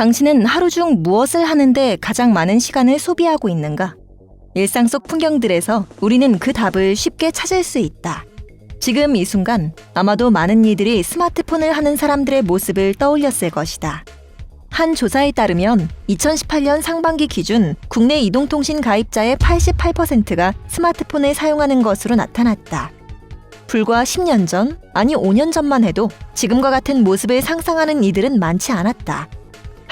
당신은 하루 중 무엇을 하는데 가장 많은 시간을 소비하고 있는가? 일상 속 풍경들에서 우리는 그 답을 쉽게 찾을 수 있다. 지금 이 순간 아마도 많은 이들이 스마트폰을 하는 사람들의 모습을 떠올렸을 것이다. 한 조사에 따르면 2018년 상반기 기준 국내 이동통신 가입자의 88%가 스마트폰을 사용하는 것으로 나타났다. 불과 10년 전, 아니 5년 전만 해도 지금과 같은 모습을 상상하는 이들은 많지 않았다.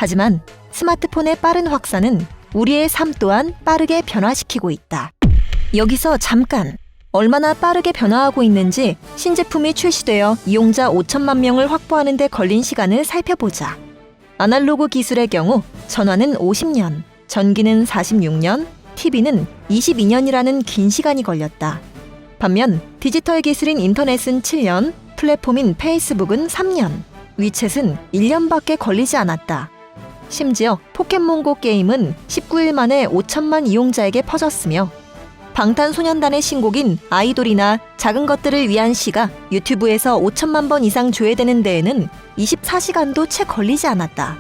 하지만 스마트폰의 빠른 확산은 우리의 삶 또한 빠르게 변화시키고 있다. 여기서 잠깐 얼마나 빠르게 변화하고 있는지 신제품이 출시되어 이용자 5천만 명을 확보하는 데 걸린 시간을 살펴보자. 아날로그 기술의 경우 전화는 50년, 전기는 46년, TV는 22년이라는 긴 시간이 걸렸다. 반면 디지털 기술인 인터넷은 7년, 플랫폼인 페이스북은 3년, 위챗은 1년밖에 걸리지 않았다. 심지어 포켓몬고 게임은 19일 만에 5천만 이용자에게 퍼졌으며 방탄소년단의 신곡인 아이돌이나 작은 것들을 위한 시가 유튜브에서 5천만 번 이상 조회되는 데에는 24시간도 채 걸리지 않았다.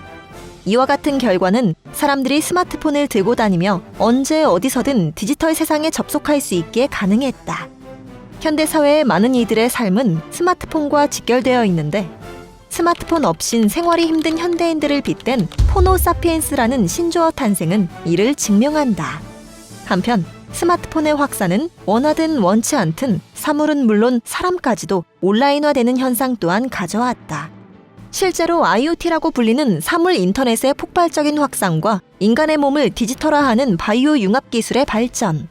이와 같은 결과는 사람들이 스마트폰을 들고 다니며 언제 어디서든 디지털 세상에 접속할 수 있게 가능했다. 현대 사회의 많은 이들의 삶은 스마트폰과 직결되어 있는데 스마트폰 없인 생활이 힘든 현대인들을 빗댄 포노사피엔스라는 신조어 탄생은 이를 증명한다. 한편 스마트폰의 확산은 원하든 원치 않든 사물은 물론 사람까지도 온라인화되는 현상 또한 가져왔다. 실제로 IoT라고 불리는 사물 인터넷의 폭발적인 확산과 인간의 몸을 디지털화하는 바이오 융합 기술의 발전,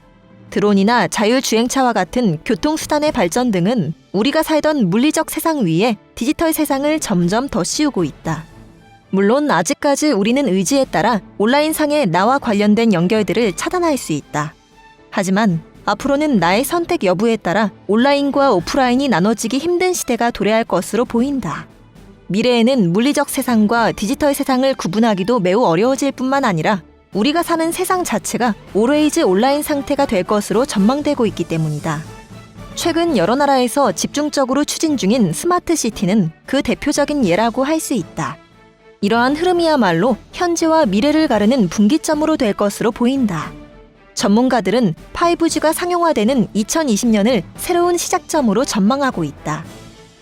드론이나 자율주행차와 같은 교통수단의 발전 등은 우리가 살던 물리적 세상 위에 디지털 세상을 점점 더 씌우고 있다. 물론 아직까지 우리는 의지에 따라 온라인상의 나와 관련된 연결들을 차단할 수 있다. 하지만 앞으로는 나의 선택 여부에 따라 온라인과 오프라인이 나눠지기 힘든 시대가 도래할 것으로 보인다. 미래에는 물리적 세상과 디지털 세상을 구분하기도 매우 어려워질 뿐만 아니라 우리가 사는 세상 자체가 오레이즈 온라인 상태가 될 것으로 전망되고 있기 때문이다. 최근 여러 나라에서 집중적으로 추진 중인 스마트 시티는 그 대표적인 예라고 할 수 있다. 이러한 흐름이야말로 현재와 미래를 가르는 분기점으로 될 것으로 보인다. 전문가들은 5G가 상용화되는 2020년을 새로운 시작점으로 전망하고 있다.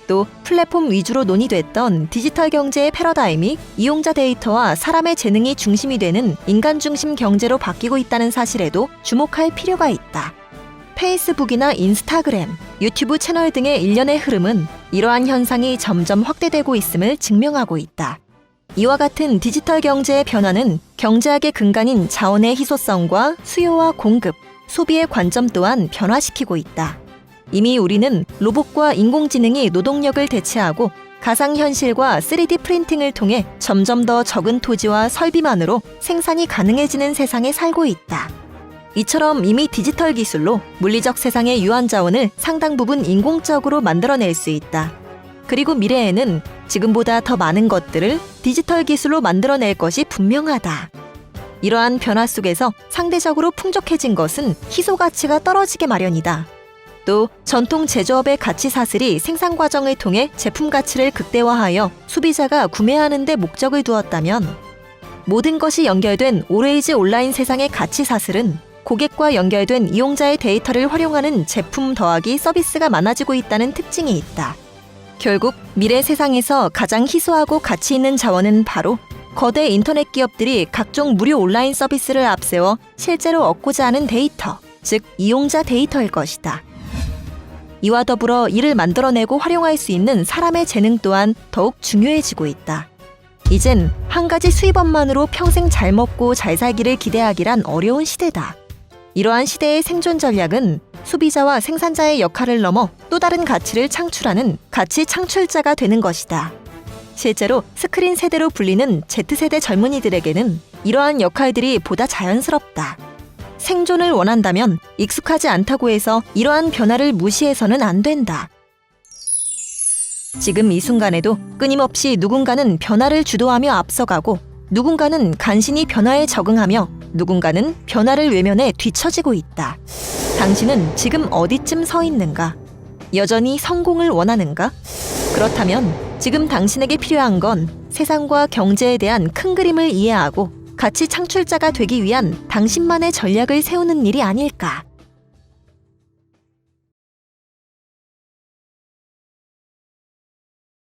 또 플랫폼 위주로 논의됐던 디지털 경제의 패러다임이 이용자 데이터와 사람의 재능이 중심이 되는 인간 중심 경제로 바뀌고 있다는 사실에도 주목할 필요가 있다. 페이스북이나 인스타그램, 유튜브 채널 등의 일련의 흐름은 이러한 현상이 점점 확대되고 있음을 증명하고 있다. 이와 같은 디지털 경제의 변화는 경제학의 근간인 자원의 희소성과 수요와 공급, 소비의 관점 또한 변화시키고 있다. 이미 우리는 로봇과 인공지능이 노동력을 대체하고 가상현실과 3D 프린팅을 통해 점점 더 적은 토지와 설비만으로 생산이 가능해지는 세상에 살고 있다. 이처럼 이미 디지털 기술로 물리적 세상의 유한 자원을 상당 부분 인공적으로 만들어낼 수 있다. 그리고 미래에는 지금보다 더 많은 것들을 디지털 기술로 만들어낼 것이 분명하다. 이러한 변화 속에서 상대적으로 풍족해진 것은 희소 가치가 떨어지게 마련이다. 또 전통 제조업의 가치 사슬이 생산 과정을 통해 제품 가치를 극대화하여 소비자가 구매하는 데 목적을 두었다면 모든 것이 연결된 오레이즈 온라인 세상의 가치 사슬은 고객과 연결된 이용자의 데이터를 활용하는 제품 더하기 서비스가 많아지고 있다는 특징이 있다. 결국 미래 세상에서 가장 희소하고 가치 있는 자원은 바로 거대 인터넷 기업들이 각종 무료 온라인 서비스를 앞세워 실제로 얻고자 하는 데이터, 즉 이용자 데이터일 것이다. 이와 더불어 이를 만들어내고 활용할 수 있는 사람의 재능 또한 더욱 중요해지고 있다. 이젠 한 가지 수입원만으로 평생 잘 먹고 잘 살기를 기대하기란 어려운 시대다. 이러한 시대의 생존 전략은 소비자와 생산자의 역할을 넘어 또 다른 가치를 창출하는 가치 창출자가 되는 것이다. 실제로 스크린 세대로 불리는 Z세대 젊은이들에게는 이러한 역할들이 보다 자연스럽다. 생존을 원한다면 익숙하지 않다고 해서 이러한 변화를 무시해서는 안 된다. 지금 이 순간에도 끊임없이 누군가는 변화를 주도하며 앞서가고 누군가는 간신히 변화에 적응하며 누군가는 변화를 외면해 뒤처지고 있다. 당신은 지금 어디쯤 서 있는가? 여전히 성공을 원하는가? 그렇다면 지금 당신에게 필요한 건 세상과 경제에 대한 큰 그림을 이해하고 가치 창출자가 되기 위한 당신만의 전략을 세우는 일이 아닐까.